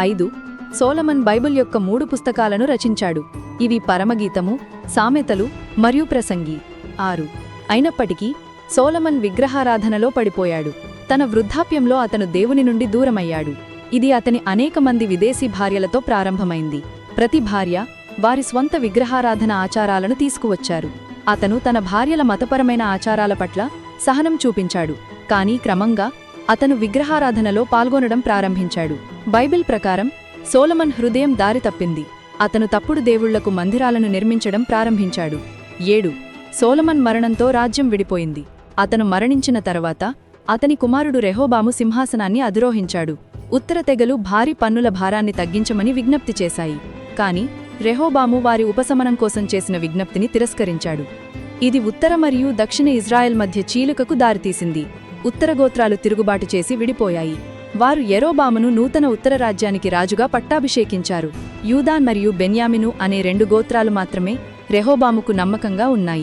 ఐదు సోలమన్ బైబిల్ యొక్క మూడు పుస్తకాలను రచించాడు. ఇవి పరమగీతము సామెతలు మరియు ప్రసంగి. ఆరు అయినప్పటికీ సోలమన్ విగ్రహారాధనలో పడిపోయాడు. తన వృద్ధాప్యంలో అతను దేవుని నుండి దూరమయ్యాడు. ఇది అతని అనేక మంది విదేశీ భార్యలతో ప్రారంభమైంది. ప్రతి భార్య వారి స్వంత విగ్రహారాధన ఆచారాలను తీసుకువచ్చారు. అతను తన భార్యల మతపరమైన ఆచారాల పట్ల సహనం చూపించాడు. కానీ క్రమంగా అతను విగ్రహారాధనలో పాల్గొనడం ప్రారంభించాడు. బైబిల్ ప్రకారం సోలమన్ హృదయం దారి తప్పింది. అతను తప్పుడు దేవుళ్ళకు మందిరాలను నిర్మించడం ప్రారంభించాడు. ఏడు. సోలమన్ మరణంతో రాజ్యం విడిపోయింది. అతను మరణించిన తర్వాత అతని కుమారుడు రెహోబాము సింహాసనాన్ని అధిరోహించాడు. ఉత్తర తెగలు భారీ పన్నుల భారాన్ని తగ్గించమని విజ్ఞప్తి చేశాయి. కాని రెహోబాము వారి ఉపశమనం కోసం చేసిన విజ్ఞప్తిని తిరస్కరించాడు. ఇది ఉత్తర మరియు దక్షిణ ఇజ్రాయెల్ మధ్య చీలికకు దారితీసింది. ఉత్తర గోత్రాలు తిరుగుబాటు చేసి విడిపోయాయి. వారు ఎరోబామును నూతన ఉత్తర రాజ్యానికి రాజుగా పట్టాభిషేకించారు. యూదాన్ మరియు బెన్యామిను అనే రెండు గోత్రాలు మాత్రమే రెహోబాముకు నమ్మకంగా ఉన్నాయి.